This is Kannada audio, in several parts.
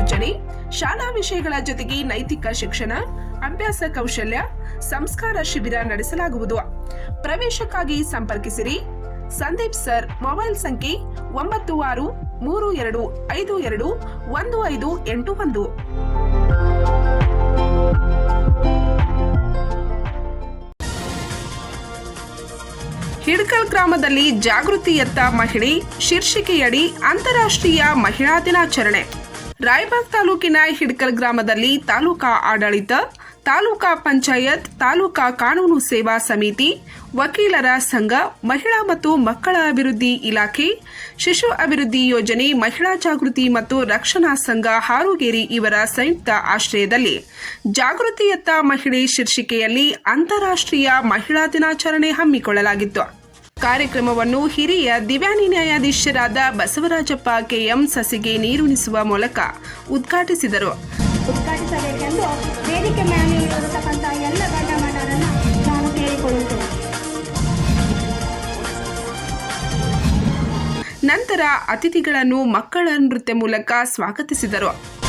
ಸೂಚನೆ ಶಾಲಾ ವಿಷಯಗಳ ಜೊತೆಗೆ ನೈತಿಕ ಶಿಕ್ಷಣ, ಅಭ್ಯಾಸ ಕೌಶಲ್ಯ, ಸಂಸ್ಕಾರ ಶಿಬಿರ ನಡೆಸಲಾಗುವುದು. ಪ್ರವೇಶಕ್ಕಾಗಿ ಸಂಪರ್ಕಿಸಿರಿ. ಸಂದೀಪ್ ಸರ್, ಮೊಬೈಲ್ ಸಂಖ್ಯೆ ಒಂಬತ್ತು ಆರು, ಮೂರು ಎರಡು ಐದು ಎರಡು, ಒಂದು ಐದು ಎಂಟು ಒಂದು. ಹಿಡ್ಕಲ್ ಗ್ರಾಮದಲ್ಲಿ ಜಾಗೃತಿಯತ್ತ ಮಹಿಳೆ, ಶೀರ್ಷಿಕೆಯಡಿ ಅಂತಾರಾಷ್ಟ್ರೀಯ ಮಹಿಳಾ ದಿನಾಚರಣೆ. ರಾಯಬಾಗ್ ತಾಲೂಕಿನ ಹಿಡ್ಕಲ್ ಗ್ರಾಮದಲ್ಲಿ ತಾಲೂಕಾ ಆಡಳಿತ, ತಾಲೂಕಾ ಪಂಚಾಯತ್, ತಾಲೂಕಾ ಕಾನೂನು ಸೇವಾ ಸಮಿತಿ, ವಕೀಲರ ಸಂಘ, ಮಹಿಳಾ ಮತ್ತು ಮಕ್ಕಳ ಅಭಿವೃದ್ಧಿ ಇಲಾಖೆ, ಶಿಶು ಅಭಿವೃದ್ಧಿ ಯೋಜನೆ, ಮಹಿಳಾ ಜಾಗೃತಿ ಮತ್ತು ರಕ್ಷಣಾ ಸಂಘ ಹಾರುಗೇರಿ ಇವರ ಸಂಯುಕ್ತ ಆಶ್ರಯದಲ್ಲಿ ಜಾಗೃತಿಯತ್ತ ಮಹಿಳೆ ಶೀರ್ಷಿಕೆಯಲ್ಲಿ ಅಂತಾರಾಷ್ಟ್ರೀಯ ಮಹಿಳಾ ದಿನಾಚರಣೆ ಹಮ್ಮಿಕೊಳ್ಳಲಾಗಿತ್ತು. ಕಾರ್ಯಕ್ರಮವನ್ನು ಹಿರಿಯ ದಿವ್ಯಾನಿ ನ್ಯಾಯಾಧೀಶರಾದ ಬಸವರಾಜಪ್ಪ ಕೆಎಂ ಸಸಿಗೆ ನೀರುಣಿಸುವ ಮೂಲಕ ಉದ್ಘಾಟಿಸಿದರು. ಉದ್ಘಾಟಿಸಬೇಕೆಂದು ವೇದಿಕೆ ಮೇಲೆ ಇರತಕ್ಕಂಥ ಎಲ್ಲ ಗಣ್ಯಮಾನ್ಯರನ್ನು ನಾನು ಕೇಳಿಕೊಳ್ಳುತ್ತೇನೆ. ನಂತರ ಅತಿಥಿಗಳನ್ನು ಮಕ್ಕಳ ನೃತ್ಯ ಮೂಲಕ ಸ್ವಾಗತಿಸಿದರು.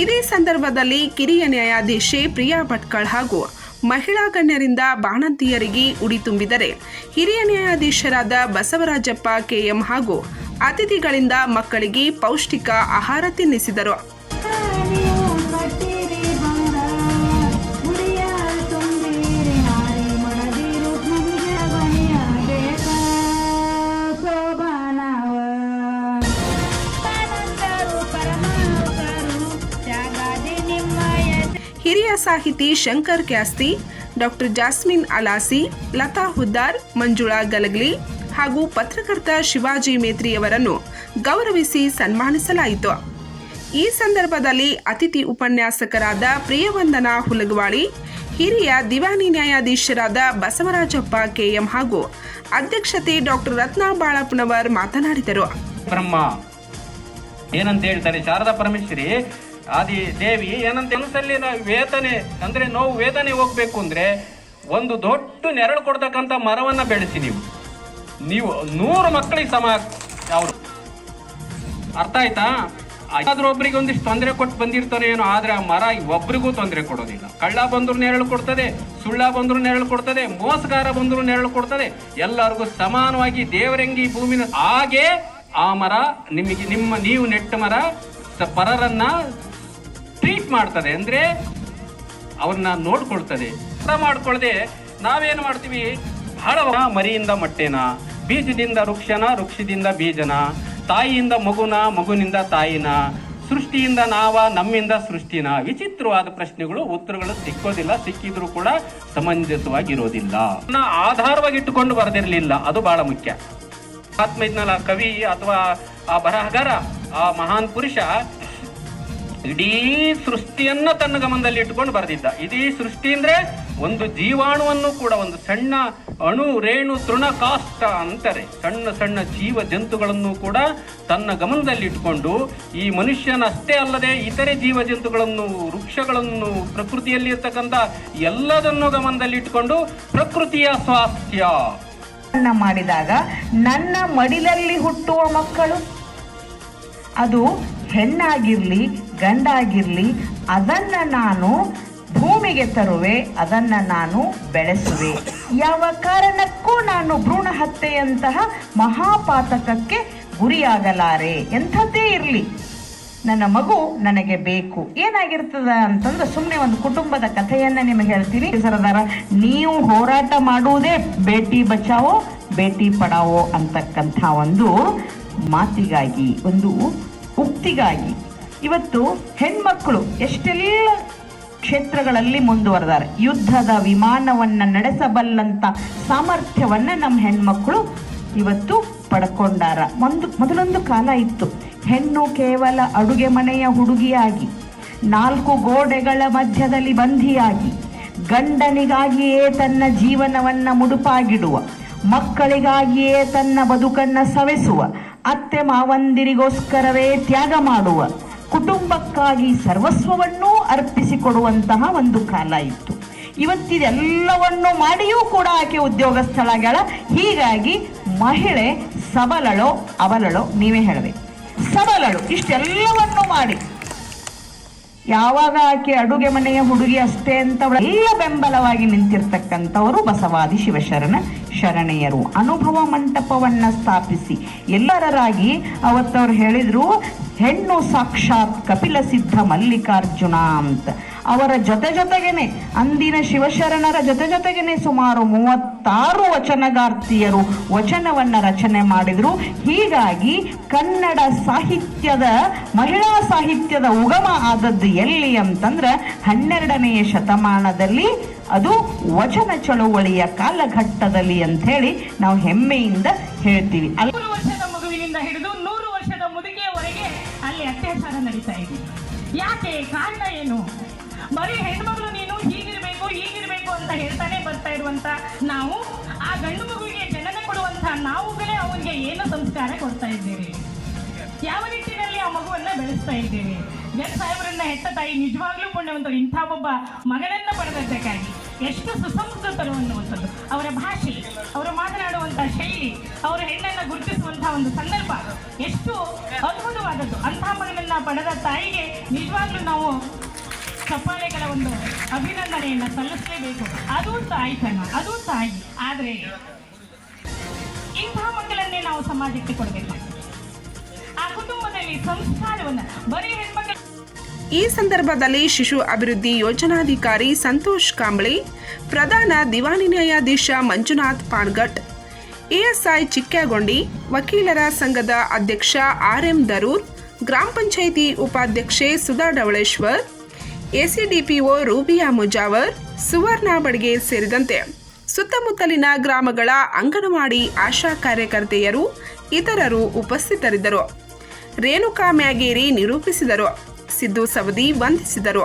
ಇದೇ ಸಂದರ್ಭದಲ್ಲಿ ಕಿರಿಯ ನ್ಯಾಯಾಧೀಶೆ ಪ್ರಿಯಾ ಭಟ್ಕಳ್ ಹಾಗೂ ಮಹಿಳಾ ಗಣ್ಯರಿಂದ ಬಾಣಂತಿಯರಿಗೆ ಉಡಿ ತುಂಬಿದರೆ ಹಿರಿಯ ನ್ಯಾಯಾಧೀಶರಾದ ಬಸವರಾಜಪ್ಪ ಕೆಎಂ ಹಾಗೂ ಅತಿಥಿಗಳಿಂದ ಮಕ್ಕಳಿಗೆ ಪೌಷ್ಟಿಕ ಆಹಾರ ತಿನ್ನಿಸಿದರು. ಹಿರಿಯ ಸಾಹಿತಿ ಶಂಕರ್ ಕ್ಯಾಸ್ತಿ, ಡಾಕ್ಟರ್ ಜಾಸ್ಮಿನ್ ಅಲಾಸಿ, ಲತಾ ಹುದ್ದಾರ್, ಮಂಜುಳಾ ಗಲಗ್ಲಿ ಹಾಗೂ ಪತ್ರಕರ್ತ ಶಿವಾಜಿ ಮೇತ್ರಿಯವರನ್ನು ಗೌರವಿಸಿ ಸನ್ಮಾನಿಸಲಾಯಿತು. ಈ ಸಂದರ್ಭದಲ್ಲಿ ಅತಿಥಿ ಉಪನ್ಯಾಸಕರಾದ ಪ್ರಿಯವಂದನಾ ಹುಲಗವಾಳಿ, ಹಿರಿಯ ದಿವಾನಿ ನ್ಯಾಯಾಧೀಶರಾದ ಬಸವರಾಜಪ್ಪ ಕೆಎಂ ಹಾಗೂ ಅಧ್ಯಕ್ಷತೆ ಡಾಕ್ಟರ್ ರತ್ನಾ ಬಾಳಪ್ಪನವರ್ ಮಾತನಾಡಿದರು. ಬ್ರಹ್ಮ, ಏನಂತ ಹೇಳ್ತಾರೆ, ಶಾರದಾ ಪರಮೇಶ್ವರಿ ಆದಿ ದೇವಿ ಏನಂತ ಮನಸ್ಸಲ್ಲಿ ನಾವು ವೇದನೆ, ಅಂದ್ರೆ ನೋವು ವೇದನೆ ಹೋಗ್ಬೇಕು ಅಂದ್ರೆ ಒಂದು ದೊಡ್ಡ ನೆರಳು ಕೊಡ್ತಕ್ಕಂಥ ಮರವನ್ನ ಬೆಳೆಸಿ ನೀವು. ನೀವು ನೂರು ಮಕ್ಕಳಿಗೆ ಸಮ ಅವರು ಅರ್ಥ ಆಯ್ತಾ? ಅದಾದ್ರೂ ಒಬ್ರಿಗೆ ಒಂದಿಷ್ಟು ತೊಂದರೆ ಕೊಟ್ಟು ಬಂದಿರ್ತಾರೆ ಏನೋ, ಆದ್ರೆ ಆ ಮರ ಒಬ್ರಿಗೂ ತೊಂದರೆ ಕೊಡೋದಿಲ್ಲ. ಕಳ್ಳ ಬಂದ್ರು ನೆರಳು ಕೊಡ್ತದೆ, ಸುಳ್ಳ ಬಂದ್ರು ನೆರಳು ಕೊಡ್ತದೆ, ಮೋಸಗಾರ ಬಂದ್ರು ನೆರಳು ಕೊಡ್ತದೆ. ಎಲ್ಲರಿಗೂ ಸಮಾನವಾಗಿ ದೇವರಂಗಿ ಭೂಮಿನ ಹಾಗೆ ಆ ಮರ ನಿಮಗೆ, ನಿಮ್ಮ, ನೀವು ನೆಟ್ಟ ಮರ ಪರರನ್ನ ಟ್ರೀಟ್ ಮಾಡ್ತದೆ ಅಂದ್ರೆ ಅವ್ರನ್ನ ನೋಡ್ಕೊಳ್ತದೆ. ಅರ್ಥ ಮಾಡ್ಕೊಳ್ಳದೆ ನಾವೇನು ಮಾಡ್ತೀವಿ? ಬಹಳ ಮರಿಯಿಂದ ಮೊಟ್ಟೆನ, ಬೀಜದಿಂದ ವೃಕ್ಷನ, ವೃಕ್ಷದಿಂದ ಬೀಜನ, ತಾಯಿಯಿಂದ ಮಗುನ, ಮಗುನಿಂದ ತಾಯಿನ, ಸೃಷ್ಟಿಯಿಂದ ನಾವ, ನಮ್ಮಿಂದ ಸೃಷ್ಟಿನ ವಿಚಿತ್ರವಾದ ಪ್ರಶ್ನೆಗಳು, ಉತ್ತರಗಳು ಸಿಕ್ಕೋದಿಲ್ಲ, ಸಿಕ್ಕಿದ್ರು ಕೂಡ ಸಮಂಜಸವಾಗಿರೋದಿಲ್ಲ. ಆಧಾರವಾಗಿಟ್ಟುಕೊಂಡು ಆಧಾರವಾಗಿ ಇಟ್ಟುಕೊಂಡು ಬರೆದಿರಲಿಲ್ಲ, ಅದು ಬಹಳ ಮುಖ್ಯ. ಆತ್ಮ ಇದ್ನಲ್ಲ ಕವಿ ಅಥವಾ ಆ ಬರಹಗಾರ, ಆ ಮಹಾನ್ ಪುರುಷ ಇಡೀ ಸೃಷ್ಟಿಯನ್ನ ತನ್ನ ಗಮನದಲ್ಲಿ ಇಟ್ಟುಕೊಂಡು ಬರೆದಿದ್ದ. ಇಡೀ ಸೃಷ್ಟಿ ಅಂದ್ರೆ ಒಂದು ಜೀವಾಣುವನ್ನು ಕೂಡ, ಒಂದು ಸಣ್ಣ ಅಣು, ರೇಣು ತೃಣಕಾಷ್ಟ ಅಂತಾರೆ. ಸಣ್ಣ ಸಣ್ಣ ಜೀವ ಜಂತುಗಳನ್ನು ಕೂಡ ತನ್ನ ಗಮನದಲ್ಲಿ ಇಟ್ಟುಕೊಂಡು, ಈ ಮನುಷ್ಯನಷ್ಟೇ ಅಲ್ಲದೆ ಇತರೆ ಜೀವ ಜಂತುಗಳನ್ನು, ವೃಕ್ಷಗಳನ್ನು, ಪ್ರಕೃತಿಯಲ್ಲಿ ಇರ್ತಕ್ಕಂಥ ಎಲ್ಲದನ್ನು ಗಮನದಲ್ಲಿ ಇಟ್ಟುಕೊಂಡು ಪ್ರಕೃತಿಯ ಸ್ವಾಸ್ಥ್ಯ. ಮಾಡಿದಾಗ ನನ್ನ ಮಡಿಲಲ್ಲಿ ಹುಟ್ಟುವ ಮಕ್ಕಳು, ಅದು ಹೆಣ್ಣಾಗಿರ್ಲಿ ಗಂಡಾಗಿರ್ಲಿ, ಅದನ್ನ ನಾನು ಭೂಮಿಗೆ ತರುವೆ, ಅದನ್ನ ನಾನು ಬೆಳೆಸುವೆ. ಯಾವ ಕಾರಣಕ್ಕೂ ನಾನು ಭ್ರೂಣ ಹತ್ಯೆಯಂತಹ ಮಹಾಪಾತಕಕ್ಕೆ ಗುರಿಯಾಗಲಾರೆ. ಎಂಥದ್ದೇ ಇರಲಿ. ನನ್ನ ಮಗು ನನಗೆ ಬೇಕು. ಏನಾಗಿರ್ತದ ಅಂತಂದ್ರೆ ಸುಮ್ಮನೆ ಒಂದು ಕುಟುಂಬದ ಕಥೆಯನ್ನ ನಿಮಗೆ ಹೇಳ್ತೀನಿ. ಸರದಾರ, ನೀವು ಹೋರಾಟ ಮಾಡುವುದೇ ಭೇಟಿ ಬಚಾವೋ ಭೇಟಿ ಪಡಾವೋ ಅಂತಕ್ಕಂಥ ಒಂದು ಮಾತಿಗಾಗಿ, ಒಂದು ಉಕ್ತಿಗಾಗಿ. ಇವತ್ತು ಹೆಣ್ಮಕ್ಳು ಎಷ್ಟೆಲ್ಲ ಕ್ಷೇತ್ರಗಳಲ್ಲಿ ಮುಂದುವರೆದಾರೆ. ಯುದ್ಧದ ವಿಮಾನವನ್ನು ನಡೆಸಬಲ್ಲಂತ ಸಾಮರ್ಥ್ಯವನ್ನ ನಮ್ಮ ಹೆಣ್ಮಕ್ಕಳು ಇವತ್ತು ಪಡ್ಕೊಂಡಾರ. ಒಂದು ಮೊದಲೊಂದು ಕಾಲ ಇತ್ತು. ಹೆಣ್ಣು ಕೇವಲ ಅಡುಗೆ ಮನೆಯ ಹುಡುಗಿಯಾಗಿ, ನಾಲ್ಕು ಗೋಡೆಗಳ ಮಧ್ಯದಲ್ಲಿ ಬಂಧಿಯಾಗಿ, ಗಂಡನಿಗಾಗಿಯೇ ತನ್ನ ಜೀವನವನ್ನ ಮುಡುಪಾಗಿಡುವ, ಮಕ್ಕಳಿಗಾಗಿಯೇ ತನ್ನ ಬದುಕನ್ನ ಸವೆಸುವ, ಅತ್ತೆ ಮಾವಂದಿರಿಗೋಸ್ಕರವೇ ತ್ಯಾಗ ಮಾಡುವ ಕುಟುಂಬಕ್ಕಾಗಿ ಸರ್ವಸ್ವವನ್ನೂ ಅರ್ಪಿಸಿಕೊಡುವಂತಹ ಒಂದು ಕಾಲ ಇತ್ತು. ಇವತ್ತಿದೆಲ್ಲವನ್ನು ಮಾಡಿಯೂ ಕೂಡ ಆಕೆ ಉದ್ಯೋಗಸ್ಥಳಾಗ್ಯಾಳ. ಹೀಗಾಗಿ ಮಹಿಳೆ ಸಬಲಳೋ ಅವಲಳೋ ನೀವೇ ಹೇಳಬೇಕು. ಸಬಲಳು, ಇಷ್ಟೆಲ್ಲವನ್ನು ಮಾಡಿ. ಯಾವಾಗ ಆಕೆ ಅಡುಗೆ ಮನೆಯ ಹುಡುಗಿ ಅಷ್ಟೇ ಅಂತ ಎಲ್ಲ ಬೆಂಬಲವಾಗಿ ನಿಂತಿರ್ತಕ್ಕಂಥವರು ಬಸವಾದಿ ಶಿವಶರಣ ಶರಣೆಯರು. ಅನುಭವ ಮಂಟಪವನ್ನ ಸ್ಥಾಪಿಸಿ ಎಲ್ಲರರಾಗಿ ಅವತ್ತವ್ರು ಹೇಳಿದ್ರು ಹೆಣ್ಣು ಸಾಕ್ಷಾತ್ ಕಪಿಲ ಸಿದ್ಧ ಮಲ್ಲಿಕಾರ್ಜುನ ಅಂತ. ಅವರ ಜೊತೆ ಜೊತೆಗೇನೆ, ಅಂದಿನ ಶಿವಶರಣರ ಜೊತೆ ಜೊತೆಗೇನೆ ಸುಮಾರು ಮೂವತ್ತಾರು ವಚನಗಾರ್ತಿಯರು ವಚನವನ್ನ ರಚನೆ ಮಾಡಿದ್ರು. ಹೀಗಾಗಿ ಕನ್ನಡ ಸಾಹಿತ್ಯದ, ಮಹಿಳಾ ಸಾಹಿತ್ಯದ ಉಗಮ ಆದದ್ದು ಎಲ್ಲಿ ಅಂತಂದ್ರೆ ಹನ್ನೆರಡನೆಯ ಶತಮಾನದಲ್ಲಿ ಅದು ವಚನ ಚಳುವಳಿಯ ಕಾಲಘಟ್ಟದಲ್ಲಿ ಅಂತ ಹೇಳಿ ನಾವು ಹೆಮ್ಮೆಯಿಂದ ಹೇಳ್ತೀವಿ. ಅಲ್ಲ ನಡೀತಾ ಇದೆ. ಯಾಕೆ? ಕಾರಣ ಏನು? ಬರೀ ಹೆಣ್ಮಗಳು ನೀನು ಹೀಗಿರ್ಬೇಕು ಹೀಗಿರ್ಬೇಕು ಅಂತ ಹೇಳ್ತಾನೆ ಬರ್ತಾ ಇರುವಂತ ನಾವು, ಆ ಗಂಡು ಮಗುವಿಗೆ ಜನನ ಕೊಡುವಂತ ನಾವುಗಳೇ ಅವನಿಗೆ ಏನು ಸಂಸ್ಕಾರ ಕೊಡ್ತಾ ಇದ್ದೇವೆ? ಯಾವ ನಿಟ್ಟಿನಲ್ಲಿ ಆ ಮಗುವನ್ನ ಬೆಳೆಸ್ತಾ ಇದ್ದೇವೆ? ಜನ ಸಾಹೇಬರನ್ನ ಹೆತ್ತ ತಾಯಿ ನಿಜವಾಗ್ಲೂ ಪುಣ್ಯವಂತರು, ಇಂಥ ಒಬ್ಬ ಮಗನನ್ನ ಪಡೆದದ್ದಕ್ಕಾಗಿ ಎಷ್ಟು ಸುಸಂಸ್ಕೃತರು ಅನ್ನುವಂಥದ್ದು. ಅವರ ಭಾಷೆ, ಅವರ ಮಾತನಾಡುವಂಥ ಶೈಲಿ ಅವರ ಹೆಣ್ಣನ್ನ ಗುರುತಿಸುವಂತಹ ಒಂದು ಸಂದರ್ಭ. ಎಷ್ಟು ಅದ್ಭುತವಾದದ್ದು. ಅಂತಹ ಮಗನನ್ನ ಪಡೆದ ತಾಯಿಗೆ ನಿಜವಾಗ್ಲೂ ನಾವು ಚಪ್ಪಾಳೆಗಳ ಒಂದು ಅಭಿನಂದನೆಯನ್ನ ಸಲ್ಲಿಸಲೇಬೇಕು. ಅದು ತಾಯ್ತನ, ಅದು ತಾಯಿ. ಆದ್ರೆ ಇಂತಹ ಮಕ್ಕಳನ್ನೇ ನಾವು ಸಮಾಜಕ್ಕೆ ಕೊಡಬೇಕು. ಆ ಕುಟುಂಬದಲ್ಲಿ ಸಂಸ್ಕಾರವನ್ನ, ಬರೀ ಹೆಣ್ಮಕ್ಳ ಈ ಸಂದರ್ಭದಲ್ಲಿ ಶಿಶು ಅಭಿವೃದ್ಧಿ ಯೋಜನಾಧಿಕಾರಿ ಸಂತೋಷ್ ಕಾಂಬ್ಳೆ, ಪ್ರಧಾನ ದಿವಾನಿ ನ್ಯಾಯಾಧೀಶ ಮಂಜುನಾಥ್ ಪಾನ್ಗಟ್ ಎಎಸ್ಐ ಚಿಕ್ಕಗೊಂಡಿ, ವಕೀಲರ ಸಂಘದ ಅಧ್ಯಕ್ಷ ಆರ್ ಎಂ ದರೂರ್, ಗ್ರಾಮ ಪಂಚಾಯಿತಿ ಉಪಾಧ್ಯಕ್ಷೆ ಸುಧಾ ಡವಳೇಶ್ವರ್, ಎಸಿಡಿಪಿಒ ರೂಬಿಯಾ ಮುಜಾವರ್, ಸುವರ್ಣ ಬಡ್ಗೆ ಸೇರಿದಂತೆ ಸುತ್ತಮುತ್ತಲಿನ ಗ್ರಾಮಗಳ ಅಂಗನವಾಡಿ ಆಶಾ ಕಾರ್ಯಕರ್ತೆಯರು, ಇತರರು ಉಪಸ್ಥಿತರಿದ್ದರು. ರೇಣುಕಾ ಮ್ಯಾಗೇರಿ ನಿರೂಪಿಸಿದರು. ಸಿದ್ದು ಸವದಿ ವಂದಿಸಿದರು.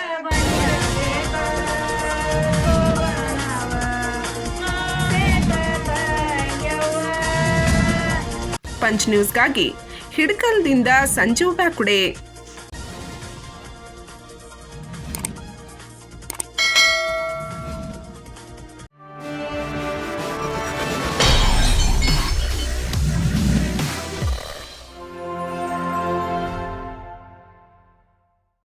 ಪಂಚ್ ನ್ಯೂಸ್ಗಾಗಿ ಹಿಡ್ಕಲ್ದಿಂದ ಸಂಜೀವ್ ಬ್ಯಾಕುಡೆ.